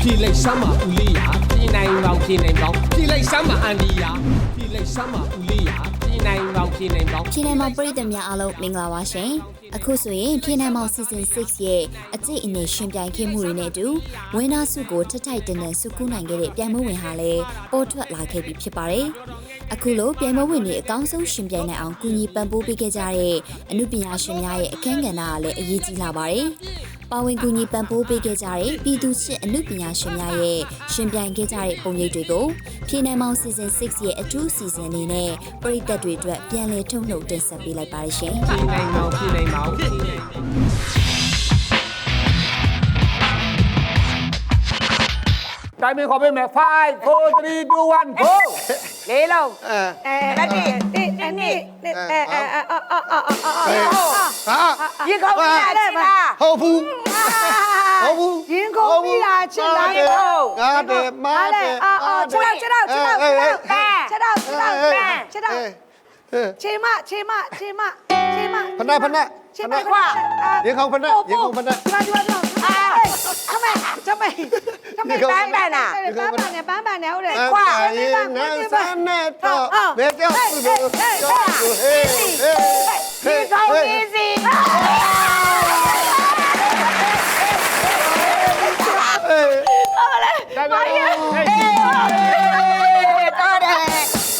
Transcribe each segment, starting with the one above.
ဖြေလိုက်စမ်းပါဦးလေးရာပြည်နိုင်ပေါင်းပြည်နိုင်ပေါင်းဖြေလိုက်စမ်းပါအန်ဒီယာဖြေလိုက်စမ်းပါဦးလေးရာပြည် နိုင်ပေါင်းပြည်နိုင်ပေါင်းပြည်နယ်မောင်ပြည်သူများအားလုံးမင်္ဂလာပါရှင်အခုဆိုရင်ပြည်နယ်မောင် season 6ရဲ့အကျိတ်အနယ်ရှင်ပြိုင်ခဲ့မှုတွေနဲ့အတူဝင်းနာစုကိုထထထိုက်တန်တန်စုကူးနိုင်ခဲ့တဲ့ပြိုင်ပွဲဝင်ဟာလည်းပေါ်ထွက်လာခဲ့ပြီဖြစ်ပါတယ်အခုလိုပြိုင်ပွဲဝင်တွေအကောင်းဆုံးရှင်ပြိုင်နိုင်အောင်ကူညီပံ့ပိုးပေးခဲ့ကြတဲ့အမှုပညာရှင်များရဲ့အခမ်းကဏ္ဍကလည်းအရေးကြီးလာပါတယ် ပါဝင်ကူညီပံ့ပိုးပေးခဲ့ကြတဲ့ပြည်သူစစ်အမှုပညာရှင်များရဲ့ရှင်ပြိုင်ခဲ့ကြတဲ့ပုံရိပ်တွေကိုပြည်နယ်မောင် season 6ရဲ့အထူး season အနေနဲ့ပရိသတ်တွေအတွက်ပြန်လည်ထုတ်နှုတ်တင်ဆက်ပေးလိုက်ပါတယ်ရှင်ပြည်နိုင်ပေါင်းပြည်နိုင်ပေါင်းပြည်နိုင်ပေါင်းတိုင်းမခေါ်ပေးမယ်5 4 3 2 1 go လေးလုံးအဲအဲလက်တိတိအနည်းအဲအဲအဲအော်အော်အော်အော်အော်ဟာရေကောင်းလာတယ်ပါဟုတ်ဘူးဟုတ်ဘူးရင်ကုန်ပြီလားချစ်လားငါတယ်မားတယ်အော်အော်ချက်တော့ချက်တော့ချက်တော့ချက်တော့ချက်တော့ချက်တော့ချေမချေမချေမချေမဖနဖနချေမကွာရေခေါဖနရေခေါဖနဒီမှာဒီမှာအာချမေချမေချမေပန်းပန်းနာပန်းပန်းနဲ့ပန်းပန်းနဲ့ဟုတ်တယ်ကွာရေ နန်းစမ်းနဲ့တော့ဘယ်ကြောက်ဘူးလို့ကြောက်ဘူးဟေးဟေးဟေးဒီကောင်းကြီးစီတိုင်းမခေါ်တော်တယ်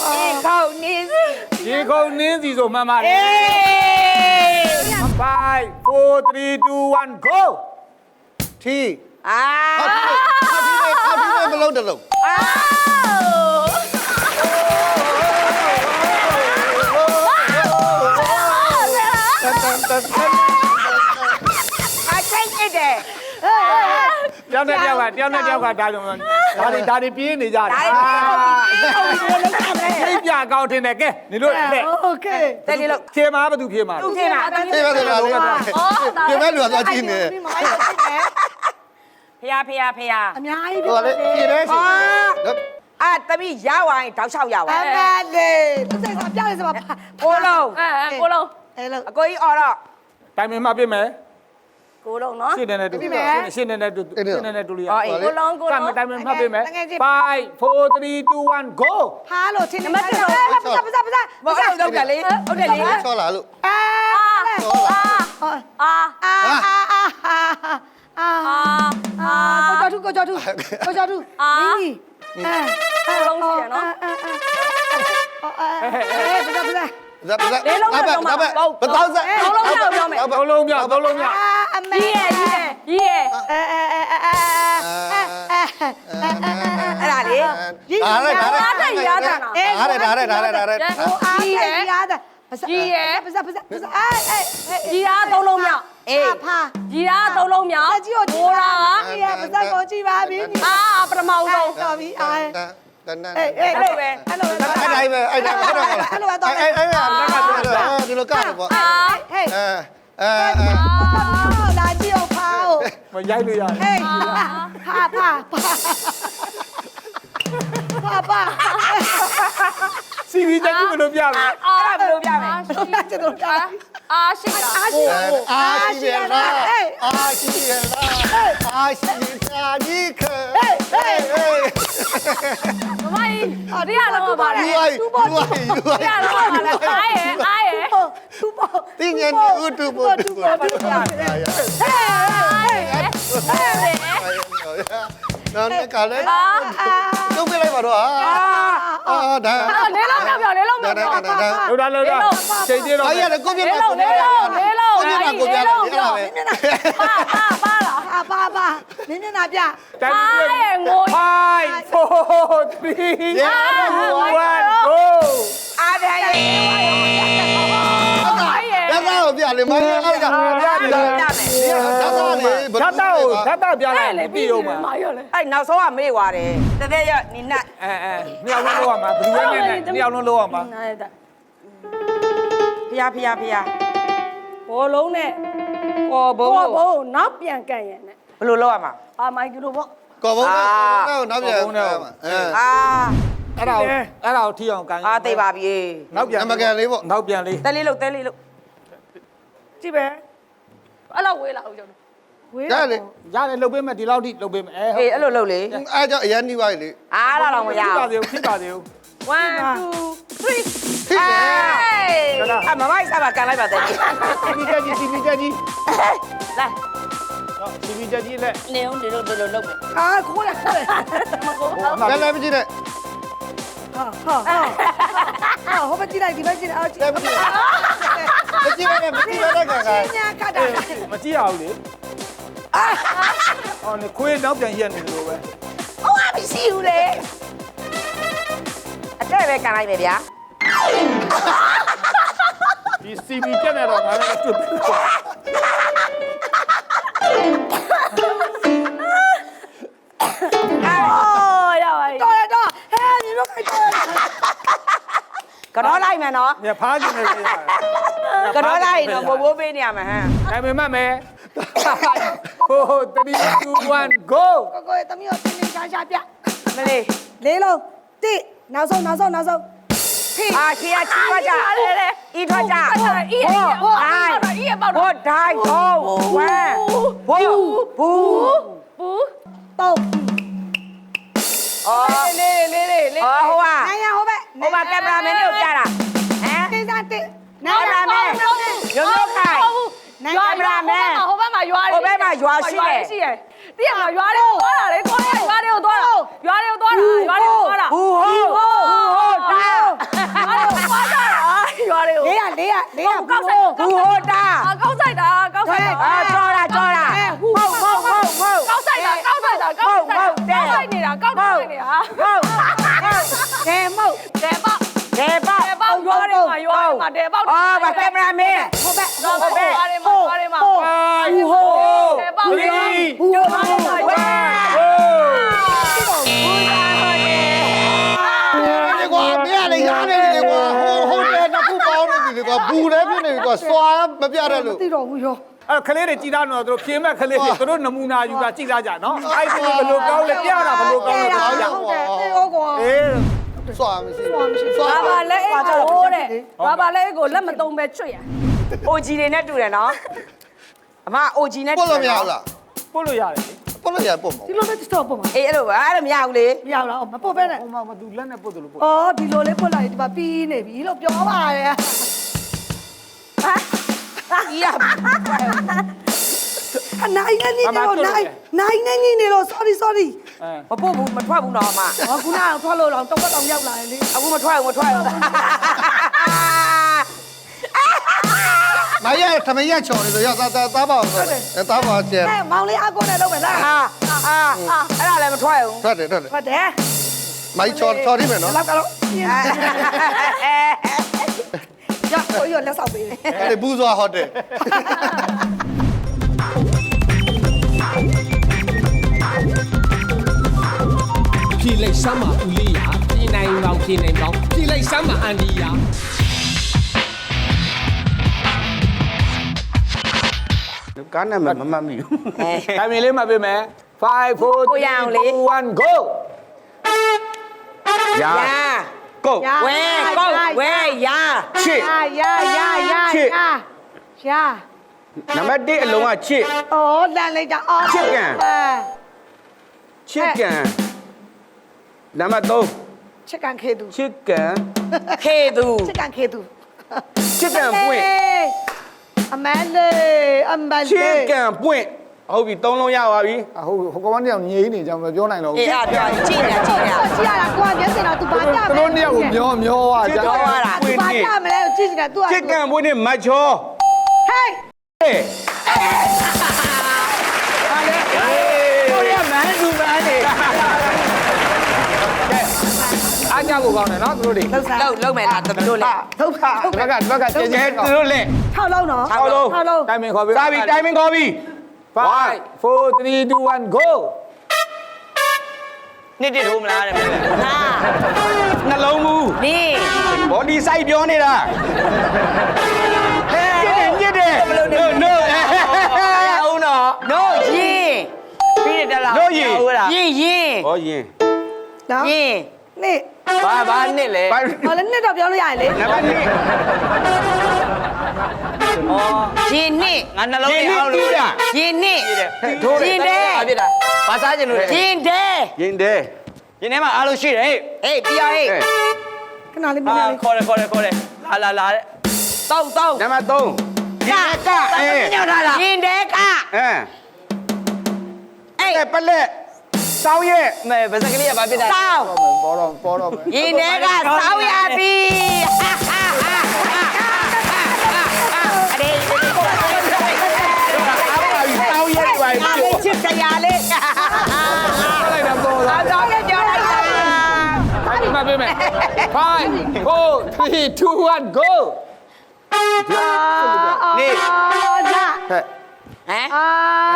ဒီကောင်းနေစီရေကုန်နင်းစီဆိုမှန်ပါတယ်အေး5 4 3 2 1 go ထီ အာ ဟာထီဟာထီဟာထီမလုံးတလုံး အာ တန်တန်တန် အချိတ်နေတယ် တယောက်နဲ့တယောက်ကတယောက်နဲ့တယောက်ကဒါကြောင့်ဒါတွေဒါတွေပြင်းနေကြတယ် ဒါတွေပြင်းနေကြတယ် ထိတ်ပြကောင်းတင်တယ်ကဲနေလို့လက် โอเคတယ်လီလို့ ဖြေမှာဘာသူဖြေမှာ သူချင်းတာ ဒီပါဒီပါဒီပါဒီမဲ့လူသွားကြည့်နေ ဖျားဖျားဖျားအများကြီးဟိုလေဖြေတယ်ဖြေအာတမိရဝိုင်းတောက်လျှောက်ရဝိုင်းအမလေးသူစိတ်ကပြောင်းနေစပါကိုလုံးအဲကိုလုံးအဲလို့အကိုကြီးအော်တော့တိုင်းမင်းမှပြမယ်ကိုလုံးနော်ရှင်းနေနဲ့တူရှင်းနေနဲ့တူရှင်းနေနဲ့တူလို့ရကိုလုံးကိုကလုံးမတိုင်းမင်းမှပြမယ်5 4 3 2 1 go ဖားလို့ချင်းနံပါတ်1ပါစပါစပါစပါဟုတ်တယ်လေဟုတ်တယ်လေချောလာလို့အာချောလာအာအာအာအာ အာအာကိုကျော်ထုကိုကျော်ထုကိုကျော်ထုမင်းကြီးအဲကိုလုံးရှိရနော်အဲပစပစဇပ်ဇပ်ဘာပဲဘာတောင်းစသုံးလုံးမြောက်သုံးလုံးမြောက်အာအမေကြီးရဲ့ကြီးရဲ့ကြီးရဲ့အဲအဲအဲအဲအဲ့ဒါလေဒါရဲဒါရဲဒါရဲဒါရဲဒါရဲဟိုအားကြီးရတာပစပစပစပစအဲအဲကြီးအားသုံးလုံးမြောက်အေးဖာကြီးအားသုံးလုံးမြောက်အကြီးကိုကြည့်ကိုပါရာကြီးရပစကိုကြည့်ပါမင်းကြီးအာပထမဦးဆုံးတော်ပြီအာတန်တန်တန်အေးအေးအဲ့လိုပဲအဲ့လိုပဲအဲ့တိုင်းပဲအဲ့တိုင်းပဲအဲ့တိုင်းပဲအဲ့အဲ့အဲ့ဒီလိုကားပေါ့အာဟေးအဲအဲအဲလာကြည့်အောင်ဖာကိုမရိုက်လို့ရတယ်ဟေးဖာဖာဖာဖာစီဗီချက်ကြီးမလို့ပြမယ်အာဘယ်လိုပြမလဲဘယ်လိုကျတော့ကြာအာရှိတာအားရှိအာရှိရလားအာရှိရလားအာရှိတာဒီခဟေးဟေးဟေးမမကြီးဒီရလုံးပါလေယူအိုင်ယူအိုင်ယူအိုဒီရ င်လုံးပါလေအားရဲ့အားရဲ့သူ့ပေါ့တင်းငယ်နေဦးတူဖို့တူဖို့တူဖို့အားရဲ့နော်ကလည်းတုံးပြလိုက်ပါတော့အာအာဒါလေးလုံးမြောက်ပြော സൗരാജ് നോക്കാം ആശിക കള လေးလုံးမြောက်ပြောဒါဒါဒါလို့ဒါလို့ဒါချိန်သေးတော့အားရတယ်ကိုပြလေးပါလုံးကိုပြလေးလုံးလေးလုံးကိုပြပါကိုပြလိုက်အဲ့ဒါပဲပါပါပါလားပါပါပါမင်းမျက်နှာပြတိုင်းအားရဲ့ငို5 4 3 1 go အားတယ်ရဲ့အားရဲ့ ဒါသာကိုပြလေမင်းအဲ့ဒါဒါသာလေဓာတ်တော့ဓာတ်တော့ပြလိုက်ပြီးရုံမှာမာရောလေအဲ့နောက်ဆုံးကမေ့သွားတယ်တကယ်ရနိနတ်အဲအဲမြောက်လုံးလောက်ရမှာဘယ်သူလဲနဲ့မြောက်လုံးလောက်ရမှာနားရတာဖျားဖျားဖျားဘောလုံးနဲ့ကောဘုံဘောဘုံနောက်ပြန်ကန်ရင်နဲ့ဘယ်လိုလုပ်ရမှာအာမိုက်ကီလိုပေါ့ကောဘုံကတော့နောက်ပြန်အဲအာအဲ့ဒါအဲ့ဒါကိုထီအောင်ကန်အာသိပါပြီနောက်ပြန်နမကန်လေးပေါ့နောက်ပြန်လေးတဲလေးလို့တဲလေးလို့ ကြည့်ပဲအဲ့လောက်ဝေးလာအောင်ကျွန်တော်ဝေးရလေရတယ်လှုပ်ပေးမယ်ဒီလောက်ထိလှုပ်ပေးမယ်အဲအေးအဲ့လိုလုပ်လေအဲကြောင့်အရန်နှီးပါလေအားလာတော့မရဖြစ်ပါဘူးစေဖြစ်ပါစေ1 2 3ဖြစ်တယ်အမမိုက်စားပါကန်လိုက်ပါတဲ့တီဗီတက်ကြီးတီဗီတက်ကြီးလာတီဗီတက်ကြီးလက်နေအောင်ဒီလိုဒီလိုလုပ်မယ်အာခိုးရခိုးရမကိုဟာလည်းလည်းမကြည့်နဲ့ဟာဟာဟာဟိုဘက်ကြည့်လိုက်ဒီဘက်ကြည့်လိုက်အော်ကြည့်လည်း မကြည့်မကြည့်နဲ့မကြည့်နဲ့ကကညာကတာမကြည့်ရဘူးလေအော်နေခွေးနောက်ပြန်ရက်နေလို့ပဲဟိုကမရှိဘူးလေအတဲ့ပဲကန်လိုက်မယ်ဗျာဒီ CB တက်နေတော့ငါလည်းတွတ်ပြီး ကတော့လိုက်မယ်နော်ညဖားကျင်နေတယ်ကတော့လိုက်တော့ဘိုးဘိုးပေးနေရမှာဟမ်နိုင်မယ်မမယ်ဟို3 2 1 go ကိုကိုတမီးကိုတင်းတင်းရှားရှားပြမလေးလေးလုံးတိနောက်ဆုံးနောက်ဆုံးနောက်ဆုံးဖိအာခီယာချီသွားကြဤထွက်ကြအေးအေးဟိုအေးအေးပေါက်ဘိုတော့့ဒိုင်ဟိုဝမ်ဘို့ဘူးဘူးတော့အော်လေးလေးလေးလေး အော်ဟိုက နိုင်ရဟိုဘ က်ဟိုမှာကင်မရာမန်တွေကိုပြတာဟမ်တင်းစားတိကင်မရာမန်ရုံရုံခိုင်ရွာကင်မရာမန်ဟိုဘက်မှာရွာရှိတယ်တိရမှာရွာတွေကိုသွားတာလေကိုယ်ရွာတွေကိုသွားတာရွာတွေကိုသွားတာရွာတွေကိုသွားတာဘူးဟိုဘူးဟိုတာရွာတွေကိုသွားတာရွာတွေကိုလေးရလေးရလေးရကောက်ဆိုင်ဘူးဟိုတာကောက်ဆိုင်တာကောက်ဆိုင်တာအာကြောတာကြောတာဟုတ်ဟုတ်ဟုတ်ဟုတ်ကောက်ဆိုင်တာကောက်ဆိုင်တာကောက်ဆိုင်တာကောက်ဆိုင်နေတာကောက်ဆိုင်နေတာ မှာရွာတွေမှာတဲပေါက်အော်ဗကင်မရာမန်ဟိုဘက်ဟိုဘက်ရွာတွေမှာရွာတွေမှာ5ဟိုတဲပေါက်3ရွာတွေမှာရွာဒီကွာမင်းကလည်းရားနေတယ်ကွာဟိုဟိုတယ်တစ်ခုပေါင်းနေပြီကွာဘူးလည်းဖြစ်နေပြီကွာစွာမပြတတ်လို့သိတော့ဘူးရောအဲ့ကလေးတွေကြည်သားတော့သူတို့ဖြေမဲ့ကလေးတွေသူတို့နမူနာယူတာကြည်သားကြနော်အဲ့ဒီဘယ်လိုကောင်းလဲပြတာဘယ်လိုကောင်းလဲပြကြဟုတ်တယ်သိ ရောကွာအေးစွာမရှိဘူးစွာဘာပါလဲအိတ်ကိုတဲ့ဘာပါလဲအိတ်ကိုလက်မသုံးပဲချွတ်ရအိုဂျီတွေနဲ့တူတယ်နော်အမအိုဂျီနဲ့ပို့လို့မရဘူးလားပို့လို့ရတယ်လေပို့လို့ရပို့မှာဒီလိုပဲတော့ပုံမှာအေးအဲ့လိုပါအဲ့လိုမရဘူးလေမရလားမပုတ်ပဲနဲ့ဟိုမှာမသူလက်နဲ့ပို့တယ်လို့ပို့အော်ဒီလိုလေးပုတ်လိုက်ဒီမှာပြီးနေပြီလို့ပြောပါရဲ့ကြီးရအနိုင်နဲ့ညီနေတော့နိုင်နိုင်နဲ့ညီနေတော့ sorry sorry အဲ မပို့ဘူးမထွက်ဘူးတော့အမဟောခုနကထွက်လို့တော့တော့တော့ရောက်လာတယ်လေအခုမထွက်ဘူးမထွက်ဘူးမရထမရချော်နေဆိုရသားသားသားပါအောင်ဆိုအဲသားပါကျဲအဲမောင်လေးအကောနဲ့လုပ်မယ်လားအာအာအဲ့ဒါလည်းမထွက်ဘူးထွက်တယ်ထွက်တယ်ဟုတ်တယ်မိုက်ချော်ချော်နေမယ်နော်လောက်ကတော့ရကိုရလက်ဆောက်ပေးတယ်အဲ့ဒီဘူးစွာဟိုတယ် စမ်းပါဦးလေးရာဖြေနိုင်ပေါင်းဖြေနိုင်ပေါင်းဖြေလိုက်စမ်းပါအန်ဒီယာကားနာမည်မမှတ်မိဘူးအဲတိုင်မင်လေးမှပေးမယ်5 4ကိုရအောင်လေ3 2 1 go ရာယာကုတ်ဝဲကုတ်ဝဲယာချစ်ရရရရရရနံပါတ်1အလုံးကချစ်အော်လန်လိုက်တာအော်ချစ်ကန်ချစ်ကန် နံပါတ်ချစ်ကန်ခေသူ3ချစ်ကန်ခေသူချစ်ကန်ခေသူချစ်ကန်ပွင့်အမလေးအမချစ်လေးကန်ပွင့်ဟုတ်ပြီသုံးလုံးရပါပြီဟိုဟိုကောင်မနှစ်ယောက်ငြိမ်းနေကြမပြောနိုင်တော့အေးဘူးအဲ့ပြောကြည့်နေကြည့်နေကြည့်ရတာကွာမျက်စိတော့ तू ဘာကြမလဲသူတို့နှစ်ယောက်ကိုမျောမျောသွားကြပြောရတာပွင့်ဘာနေကြမလဲကြည့်နေတာ तू ချစ်ကန်ပွင့်နေမတ်ချောဟေး ကြကိုကောင်းတယ်နော်သူတို့တွေလှုပ်စားလုံးလုံးမယ်လားတမတို့လေထုတ်ပါထုတ်ဘက်ကဘက်ကကျဲကျဲသူတို့လက်ထောက်လုံးနော်ထောက်လုံးထောက်လုံးတိုင်မင်ခေါ်ပေးစားပြီတိုင်မင်ခေါ်ပြီ5 4 3 2 1 go နှစ်တစ်ထိုးမလားတဲ့နာနှလုံးမူနေဘောဒီဆိုင်ပြောနေတာဟဲ့ညစ်တယ်ညစ်တယ် no no အောင်တော့ no ရင်ပြီးတယ်တက်လား no ရင်ရင်ရင်ဟောရင်နော်ရင် နေ့ဘာဘာနှစ်လဲဘာဟောလည်းနှစ်တော့ပြောလို့ရတယ်လေနံပါတ်1ရင်နစ်ငါနှလုံးထဲအောင်လို့ရင်နစ်ထိုးရင်တဲဖြစ်တာဘာစားကျင်လို့လဲရင်တဲရင်တဲရင်ထဲမှာအားလို့ရှိတယ်ဟေးဟေးပြရဟေးခဏလေးမအာင်းလေးခေါ်တယ်ခေါ်တယ်ခေါ်တယ်လာလာလာတဲ့တောက်တောက်နံပါတ်3ရင်တဲကအဲညောထားလားရင်တဲကအဲအေးအဲပလက် စောင်းရဲ့မဲဗစကလေးကဘာဖြစ်တာစောင်းပေါ်တော့ပေါ်တော့မယ်ရင်တဲကစောင်းရပြီအရေစောင်းရဲ့ပါအားလေးချစ်တရားလေးလိုက်တာပေါ်အလာတော်ရဲ့ပြောလိုက်တာအဲ့ဒီမှာပြေးမယ်5 4 3 2 1 go နေအာဒါဟဲ့ဟမ်အာ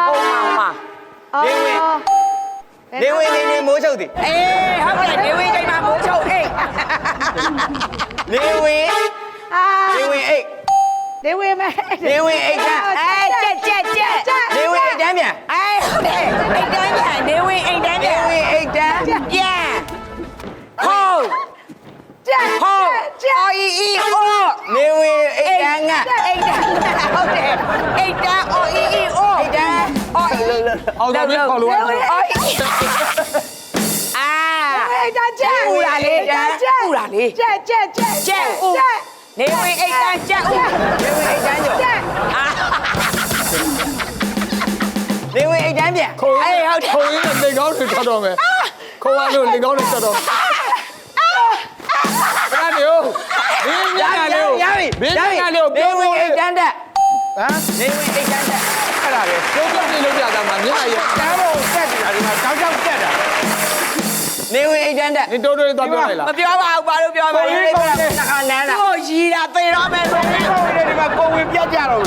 ဟုတ်မှာဟုတ်မှာ နေဝင်နေ ဝင်နေနေမိုးချုပ်သည်အေးဟုတ်တယ်နေဝင်ချိန်မှာမိုးချုပ်အေးနေဝင်အာနေဝင်အိတ်နေဝင်မယ်နေဝင်အိတ်ကအေးကြက်ကြက်ကြက်နေဝင်အိတ်တန်းပြန်အေးဟုတ်တယ်အိတ်တန်းပြန်နေဝင်အိတ်တန်းနေပြန်ဝင်အိတ်တန်းပြန်ဟုတ် အဲ့ဒါကျက်ဥလာလေးကျက်ဥလာလေးကျက်ကျက်ကျက်ကျက်ဥနေဝင်အိတ်တန်းကျက်ဥနေဝင်အိတ်တန်းကျော်ကျက်အာနေဝင်အိတ်တန်းပြန်ခုံအေးဟုတ်တယ်ခုံရင်းလေကောင်းတွေထွက်တော့မယ်ခုံရလို့လေကောင်းတွေထွက်တော့ဘယ်နေဦးမင်းညနေလေးကိုရပြီမင်းညနေလေးကိုနေပြောဝင်လို့အိတ်တန်းတက်ဟမ်နေဝင်အိတ်တန်းတက်အဲ့ဒါပဲပြောပြနေလို့ပြတာမှာညရတန်းဖို့တက်နေတာဒီမှာတောင်းချောက်တက်တာ နေဝင်အိတ်တန်းတက်နေတိုးတိုးသွားပြောလိုက်လားမပြောပါဘူးဘာလို့ပြောပါလဲနှခါနန်းတာကိုရီတာသေတော့မယ်ဆိုရင်ဟုတ်တယ်ဒီမှာကိုဝင်ပြတ်ကြတော့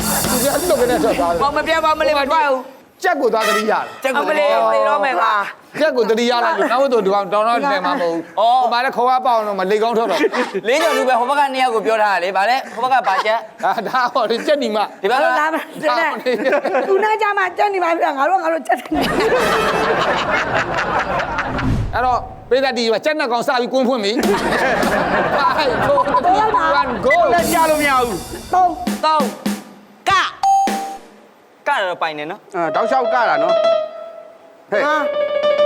သူကလုတ်ကနေထွက်သွားတယ်ဘာမပြောပါမလေးမတွားဘူးကြက်ကိုသွားတတိရတယ်ချက်အကိုမလေးသေတော့မယ်လားကြက်ကိုတတိရလိုက်လို့နောက်တော့ဒီကောင်တောင်းတော့တယ်မှာမဟုတ်ဘူးဟိုမှာလည်းခေါ်ရပေါအောင်တော့မလေကောင်းထွက်တော့လင်းကျော်လူပဲဟိုဘက်ကနှစ်ယောက်ကိုပြောထားတာလေဗါလဲဟိုဘက်ကဘာချက်ဒါဒါဟောဒီကြက်နီမဒီဘက်ကလာမယ်တဲ့သူနာကြမှာကျက်နေပါပြီငါတို့ငါတို့ကျက်နေအဲ့တော့ ပေးသက်တီကကြက်နဲ့ကောင်စပြီးကွန်းဖွင့်ပြီ5 4 3 2 1 go လက်ကြလို့မရဘူးသုံးသုံးကကတော့ပိုင်နေနော်အဲတောက်လျှောက်ကတာနော်ဟဲ့ဟာ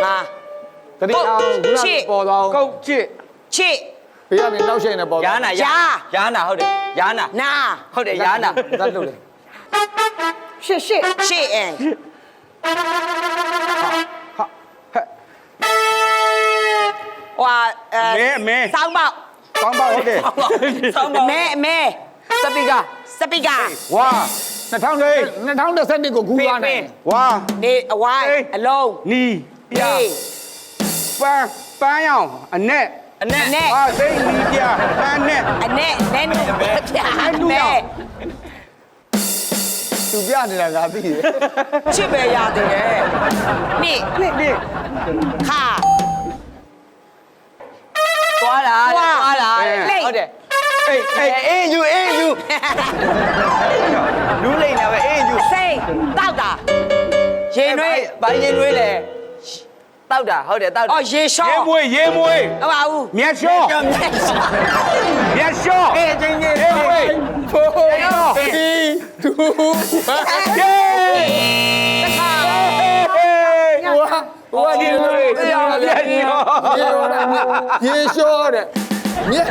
ငါတတိအောင်ခုနကပေါ်သွားအောင်ကုတ်ချစ်ချစ်ဘေးကနေနောက်ရှိနေပေါ်ယာနာယာနာဟုတ်တယ်ယာနာနာဟုတ်တယ်ယာနာသတ်လို့လေရှစ်ရှစ်ချစ်အင် မဲမဲစောင်းပေါက်ကောင်းပါဟုတ်တယ်ဆောင်းပါမဲမဲစပီကာစပီကာဝါ2000 2012ကိုကူးသွားနေဝါနေအဝိုင်းအလုံးနီပြပြေးပန်းပန်းရောင်အနက်အနဲ့နဲ့အာသိန်းနီပြပန်းနဲ့အနဲ့နဲ့နုပြာအဲ့နုရောနဲ့င်သူပြနေတာငါသိတယ်ချစ်ပဲရသေးတယ်နိနှစ်နှစ်ခါ သွားတာသွားတာဟုတ်တယ်အေးအေးအေးယူအေးယူလူလိမ့်နေပဲအေးယူစိတ်တောက်တာရေနွေးဘာရင်နွေးလဲတောက်တာဟုတ်တယ်တောက်တာအော်ရေရှောရေမွေးရေမွေးဟုတ်ပါဘူးမြတ် လျှောကြောင်မြက်ရှောမြတ်လျှောအေးချင်းချင်းရေမွေး4 3 2 1ယေဟိုဟာဟိုဟာဒီလိုရေရေရေရှောတဲ့မြက်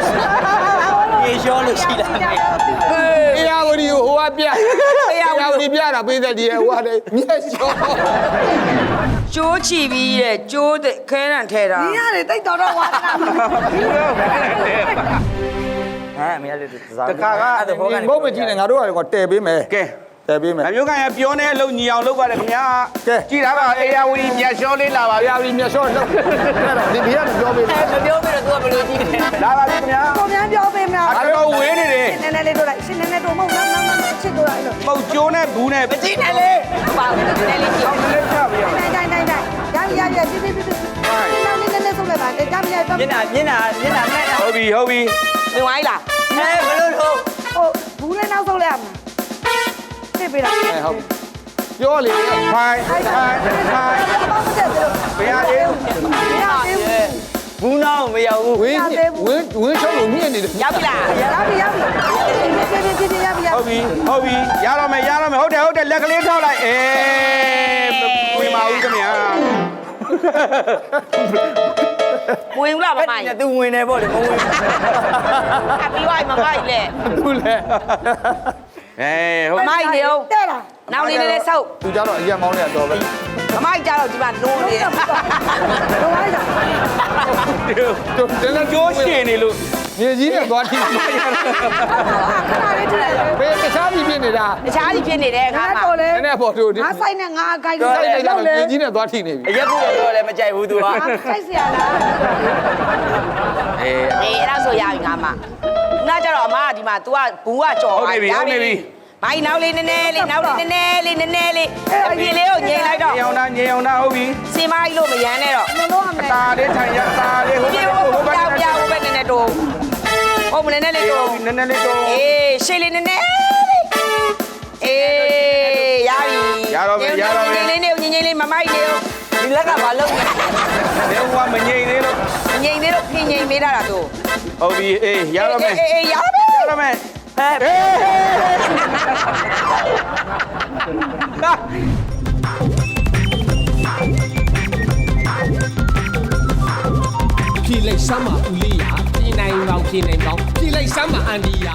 ရေလျှောလို့ရှိတာအေယာဝတီကိုဟိုကပြအေယာဝတီပြတာပေးသက်တီဟိုကလေမြက်ရှောကျိုးချီပြီးတဲ့ကျိုးတဲ့ခဲနံထဲတာဒီရတယ်တိတ်တော်တော့ဝါသနာဟမ်မရလို့စားတခါကအဲ့ဒါဘောကနေဘုတ်မကြည့်နဲ့ငါတို့ကတော့တဲပေးမယ်ကဲ တဲပေးမယ်အမျိုးကရပြောနေလို့ညီအောင်လုပ်ပါတယ်ခင်ဗျာကြည်တာပါအေယာဝတီမြတ်လျှောလေးလာပါအေဗျာယာဝတီမြက်ရှောလောက်အဲ့ဒါဒီဘေးကပြောပေးမယ်မပြောပြတော့ तू ကဘယ်လိုကြည့်လဲလာပါပြီခင်ဗျာကိုများပြောပေးမလားအတော်ဝေးနေတယ်နည်းနည်းလေးတို့လိုက်ရှင်းနည်းနည်းတို့မဟုတ်နောက်နောက်နောက်ချစ်တို့လိုက်လို့ပုတ်ကျိုးနဲ့ဘူးနဲ့မကြည့်နဲ့လေဟုတ်ပါဘူးနည်းနည်းလေးကြည့်အောင်လေးချပြရအောင်တိုင်းတိုင်းတိုင်းတိုင်းရရရပြပြပြပြနောက်နည်းနည်းလေးဆုံးလိုက်ပါကြမ်းမြတ်တော့မျက်နှာမျက်နှာမျက်နှာနဲ့တော့ဟုတ်ပြီဟုတ်ပြီနေဝိုင်းလားအဲဘယ်လိုလို့ဟုတ်ဘူးလည်းနောက်ဆုံးလိုက်အော င်ပြပြလားအဲဟုတ်ပြောလေဖိုင်ဖိုင်ဖိုင်ဘာမှမဆက်ဘူးဘယ်ရသေးဘယ်ရသေးဘူးနောင်မရောက်ဘူးဝင်းဝင်းဝင်းချုံလို့မြင့်နေတယ်ရောက်ပြီလားရောက်ပြီရောက်ပြီပြပြပြပြရောက်ပြီရောက်ဟုတ်ပြီဟုတ်ပြီရတော့မယ်ရတော့မယ်ဟုတ်တယ်ဟုတ်တယ်လက်ကလေးထောက်လိုက်အေးဝင်ပါဦးခင်ဗျာဝင်ဘူးလားမမိုက်သူဝင်နေပေါ့လေမဝင်အပြီးဝိုင်းမမိုက်လေသူလဲ အေးဟုတ် မမိုက်နေအောင် တဲ့လား နောက်နေနေဆောက် သူကြတော့အရက်မောင်းနေတာတော့ပဲ မမိုက်ကြတော့ဒီမှာနိုးနေတယ် တော့လိုက်တာ တို့တယ်လည်း ကျိုးရှင်နေလို့ မြေကြီးနဲ့သွားထိ ခဏလေးထည့်လိုက် ဘယ်တခြားပြီးဖြစ်နေတာ တခြားကြီးဖြစ်နေတယ်ငါ ငါ မှ တော့လေ နည်းနည်းပေါ်တို့ဒီ ငါဆိုင်နဲ့ငါအကိုက်ကို စို စို က် က် နေ နေ ကြ တော့လေတယ်မြေကြီးနဲ့သွားထိနေပြီ အရက်ဖို့တော့လည်းမကြိုက်ဘူးသူက ငါစိုက်เสียလား အေး အေးအဲ့ဒါဆိုရပြီငါမှ နာကြတော့အမကဒီမှာ तू ကဘူးကကြော်ဟုတ်ပြီဟုတ်ပြီမိုင်းနောက်လေးနည်းနည်းလေးနောက်လေးနည်းနည်းလေးနည်းနည်းလေးအပြင်လေးကိုငြိမ်လိုက်တော့ငြိမ်အောင်နာငြိမ်အောင်နာဟုတ်ပြီစင်မကြီးလို့မရမ်းနဲ့တော့မလို့ရမယ်တာလေးထိုင်ရတာလေးဟိုဘက်ဟိုဘက်တောက်ပြဟိုဘက်နည်းနည်းတော့ဟုတ်မနည်းနည်းလေးတော့နည်းနည်းလေးတော့အေးရှေ့လေးနည်းနည်းလေးအေးရပြီရတော့ပြီရတော့ပြီငြိမ်လေးနဲ့ငြိမ်ငြိမ်လေးမမိုက်လေး ငိန်လေးတော့ခင်းငိန်ပေးတာတော့ဟုတ်ပြီအေးရတော့မယ်အေးအေးရပြီရတော့မယ်ဟဲ့အေးဖြေလိုက်စမ်းပါဦးလေးရာပြည်နိုင်ပေါင်းပြည်နိုင်ပေါင်းဖြေလိုက်စမ်းပါအန်ဒီယာ